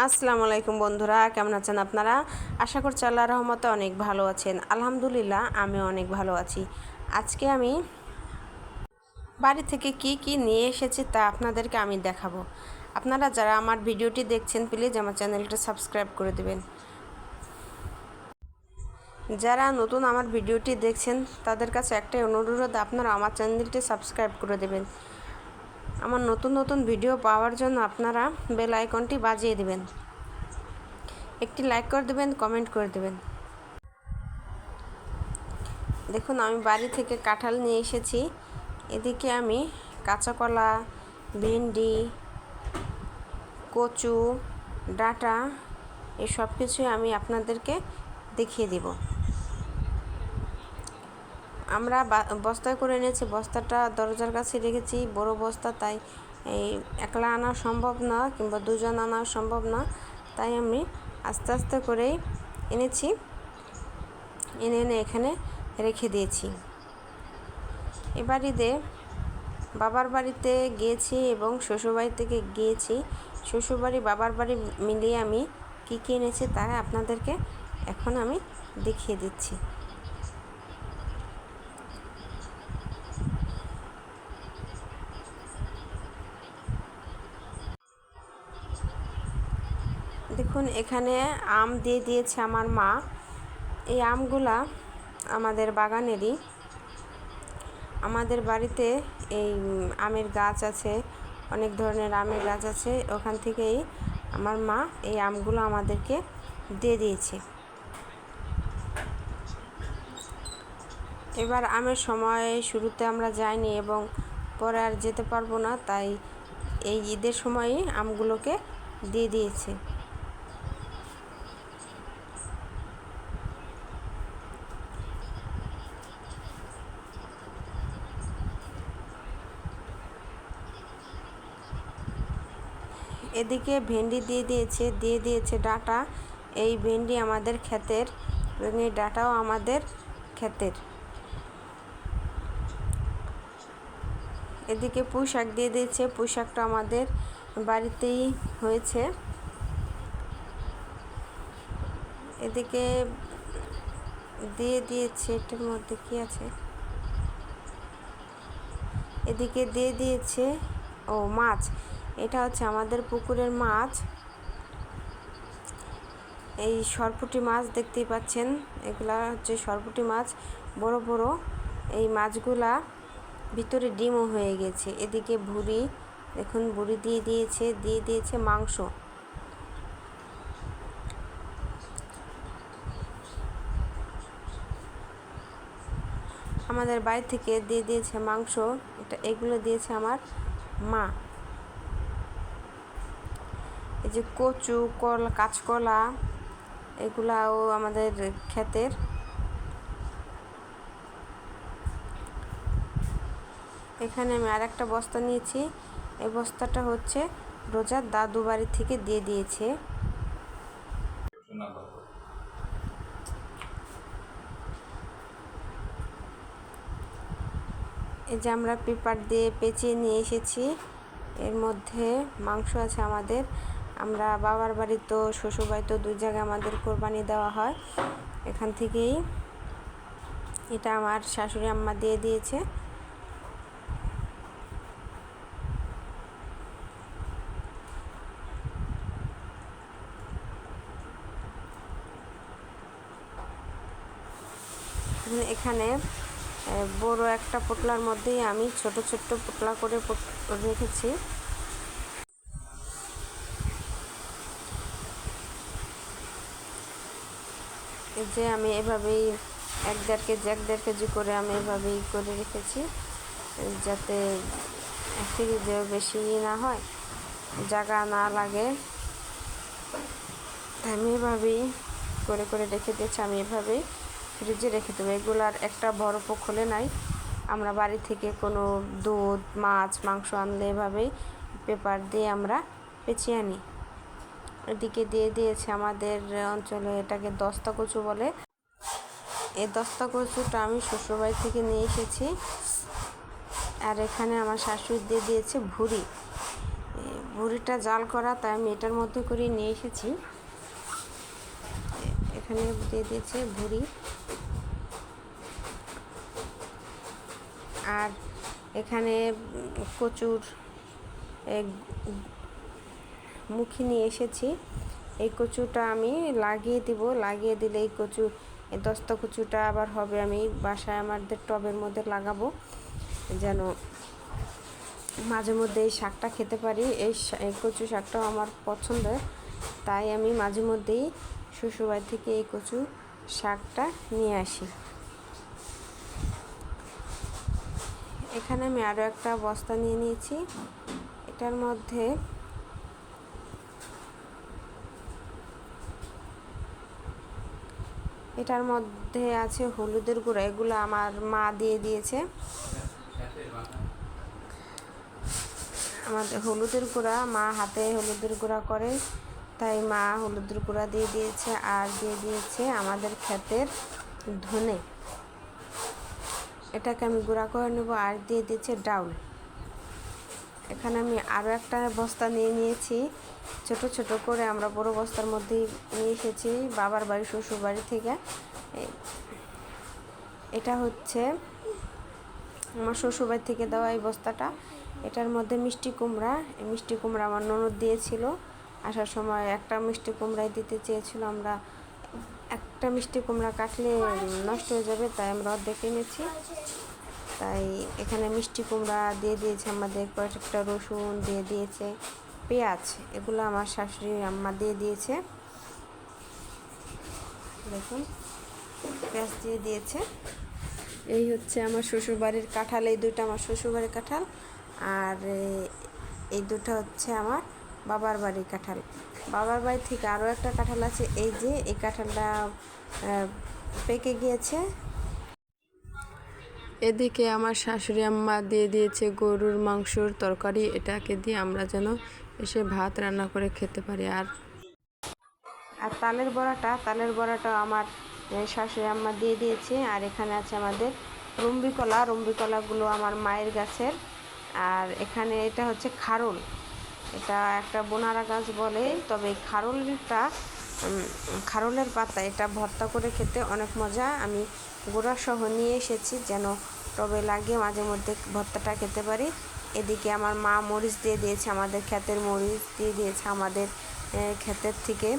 আসসালামু আলাইকুম বন্ধুরা, কেমন আছেন আপনারা? আশা করছি আল্লাহ রহমতে অনেক ভালো আছেন। আলহামদুলিল্লাহ আমি অনেক ভালো আছি। আজকে আমি বাড়ি থেকে কি কি নিয়ে এসেছি তা আপনাদেরকে আমি দেখাবো। আপনারা যারা আমার ভিডিওটি দেখছেন, প্লিজ আমার চ্যানেলটা সাবস্ক্রাইব করে দেবেন। যারা নতুন আমার ভিডিওটি দেখছেন, তাদের কাছে একটাই অনুরোধ, আপনারা আমার চ্যানেলটি সাবস্ক্রাইব করে দেবেন। আমার নতুন নতুন ভিডিও পাওয়ার জন্য আপনারা বেল আইকনটি বাজিয়ে দেবেন। একটি লাইক করে দেবেন, কমেন্ট করে দেবেন। দেখুন, আমি বাড়ি থেকে কাঁঠাল নিয়ে এসেছি। এদিকে আমি কাঁচা কলা ভেন্ডি, কচু, ডাটা এই সব কিছুই আমি আপনাদেরকে দেখিয়ে দিব। আমরা বস্তায় করে এনেছি, বস্তাটা দরজার কাছে রেখেছি, বড় বস্তা, তাই এই একলা আনা সম্ভব না কিংবা দুজন আনা সম্ভব না, তাই আমি আস্তে আস্তে করেই এনেছি, এনে এনে এখানে রেখে দিয়েছি। এ বাড়িতে বাবার বাড়িতে গিয়েছি এবং শ্বশুরবাড়ি থেকে গিয়েছি। শ্বশুরবাড়ি, বাবার বাড়ি মিলিয়ে আমি কী কী এনেছি তা আপনাদেরকে এখন আমি দেখিয়ে দিচ্ছি। দেখুন, এখানে আম দিয়ে দিয়েছে আমার মা। এই আমগুলা আমাদের বাগানেরই। আমাদের বাড়িতে এই আমের গাছ আছে, অনেক ধরনের আমের গাছ আছে। ওখান থেকেই আমার মা এই আমগুলো আমাদেরকে দিয়ে দিয়েছে। এবার আমের সময়, শুরুতে আমরা যাইনি এবং পরে আর যেতে পারব না, তাই এই ঈদের সময়ই আমগুলোকে দিয়ে দিয়েছে। এদিকে ভেন্ডি দিয়ে দিয়েছে দিয়ে দিয়েছে ডাটা। এই ভেন্ডি আমাদের ক্ষেতের এবং এই ডাটাও আমাদের ক্ষেতের। এদিকে পুঁই শাক দিয়ে দিয়েছে পোশাকটা আমাদের বাড়িতেই হয়েছে। এদিকে দিয়ে দিয়েছে, এটার মধ্যে কি আছে? এদিকে দিয়ে দিয়েছে, ও মাছ। এটা হচ্ছে আমাদের পুকুরের মাছ। এই সরপুটি মাছ দেখতেই পাচ্ছেন। এগুলা হচ্ছে সরপুটি মাছ, বড় বড়। এই মাছগুলা ভিতরে ডিমও হয়ে গেছে। এদিকে ভুড়ি, দেখুন ভুড়ি দিয়ে দিয়েছে দিয়ে দিয়েছে মাংস। আমাদের বাড়ি থেকে দিয়ে দিয়েছে মাংস। এটা এগুলো দিয়েছে আমার মা। যে কচু, কল, কাঁচকলা এগুলাও আমাদের ক্ষেতের। এখানে আমি আর একটা বস্তা নিয়েছি। এই বস্তাটা হচ্ছে রোজার দাদু বাড়ি থেকে দিয়ে দিয়েছে। এই যে আমরা পেপার দিয়ে পেঁচিয়ে নিয়ে এসেছি। এর মধ্যে মাংস আছে আমাদের। আমরা বাবার বাড়ি তো শ্বশুর বাড়ি তো দুই জায়গায় আমাদের কোরবানি দেওয়া হয়। এখান থেকেই এটা আমার শাশুড়ি আম্মা দিয়ে দিয়েছে। এখানে বড় একটা পোটলার মধ্যেই আমি ছোট ছোট্ট পোটলা করে রেখেছি। যে আমি এভাবেই এক দেড় কেজি এক দেড় কেজি করে আমি এভাবেই করে রেখেছি, যাতে ফ্রিজে বেশি না হয় জায়গা না লাগে। আমি এভাবেই করে করে রেখে দিয়েছি, আমি এভাবেই ফ্রিজে রেখে দেবো। এগুলার একটা বরফও খোলে নাই। আমরা বাড়ি থেকে কোনো দুধ, মাছ, মাংস আনলে এভাবেই পেপার দিয়ে আমরা পেঁচিয়ে আনি। এদিকে দিয়ে দিয়েছে আমাদের অঞ্চলে এটাকে দস্তা কচু বলে। এই দস্তা কচুটা আমি শ্বশুরবাড়ি থেকে নিয়ে এসেছি। আর এখানে আমার শাশুড়ি দিয়ে দিয়েছে ভুড়ি। ভুড়িটা জাল করা, তাই আমি এটার মধ্যে করে নিয়ে এসেছি। এখানে দিয়ে দিয়েছে ভুড়ি। আর এখানে কচুর মুখি নিয়ে এসেছি। এই কচুটা আমি লাগিয়ে দিব। লাগিয়ে দিলে এই কচু, এই দস্তা কচুটা আবার হবে। আমি বাসায় আমাদের টবের মধ্যে লাগাবো। যেন মাঝে মধ্যে এই শাকটা খেতে পারি। এই কচু শাকটাও আমার পছন্দের। তাই আমি মাঝে মধ্যেই শ্বশুরবাড়ি থেকে এই কচু শাকটা নিয়ে আসি। এখানে আমি আরও একটা বস্তা নিয়ে নিয়েছি। এটার মধ্যে এটার মধ্যে আছে হলুদের গুঁড়া, এগুলো আমার মা দিয়ে দিয়েছে। আমাদের হলুদের গুঁড়া, মা হাতে হলুদের গুঁড়া করে, তাই মা হলুদের গুঁড়া দিয়ে দিয়েছে আর দিয়ে দিয়েছে আমাদের ক্ষেতের ধনে। এটাকে আমি গুঁড়া করে নেব আর দিয়ে দিয়েছে ডাউল। এখানে আমি আরও একটা বস্তা নিয়ে নিয়েছি। ছোট ছোট করে আমরা বড় বস্তার মধ্যেই নিয়ে এসেছি বাবার বাড়ি, শ্বশুর বাড়ি থেকে। এটা হচ্ছে আমার শ্বশুরবাড়ি থেকে দেওয়া এই বস্তাটা। এটার মধ্যে মিষ্টি কুমড়া, এই মিষ্টি কুমড়া আমার ননদ দিয়েছিল। আসার সময় একটা মিষ্টি কুমড়াই দিতে চেয়েছিল, আমরা একটা মিষ্টি কুমড়া কাটলে নষ্ট হয়ে যাবে, তাই আমরা অর্ধেক এনেছি। তাই এখানে মিষ্টি কুমড়া দিয়ে দিয়েছে আমাদের, কয়েকটা রসুন দিয়ে দিয়েছে, পেঁয়াজ, এগুলো আমার শাশুড়ি আম্মা দিয়ে দিয়েছে। দেখুন, পেঁয়াজ দিয়ে দিয়েছে। এই হচ্ছে আমার শ্বশুরবাড়ির কাঁঠাল, এই দুইটা আমার শ্বশুরবাড়ির কাঁঠাল। আর এই দুটো হচ্ছে আমার বাবার বাড়ির কাঁঠাল। বাবার বাড়ি থেকে আরও একটা কাঁঠাল আছে, এই যে এই কাঁঠালটা পেকে গিয়েছে। এদিকে আমার শাশুড়ি আম্মা দিয়ে দিয়েছে গরুর মাংসর তরকারি। এটাকে দিয়ে আমরা যেন এসে ভাত রান্না করে খেতে পারি। আর আর তালের বড়াটা তালের বড়াটা আমার শাশুড়ি আম্মা দিয়ে দিয়েছে। আর এখানে আছে আমাদের রুম্বি কলা। রুম্বি কলাগুলো আমার মায়ের গাছের। আর এখানে এটা হচ্ছে খারল। এটা একটা বোনারা গাছ বলে। তবে খারলটা খারলের পাতা, এটা ভর্তা করে খেতে অনেক মজা। আমি গোড়া সহ নিয়ে এসেছি যেন টবে লাগিয়ে মাঝে মধ্যে ভর্তাটা খেতে পারি। এদিকে আমার মা মরিচ দিয়ে দিয়েছে, আমাদের ক্ষেতের মরিচ দিয়ে দিয়েছে আমাদের ক্ষেতের থেকে।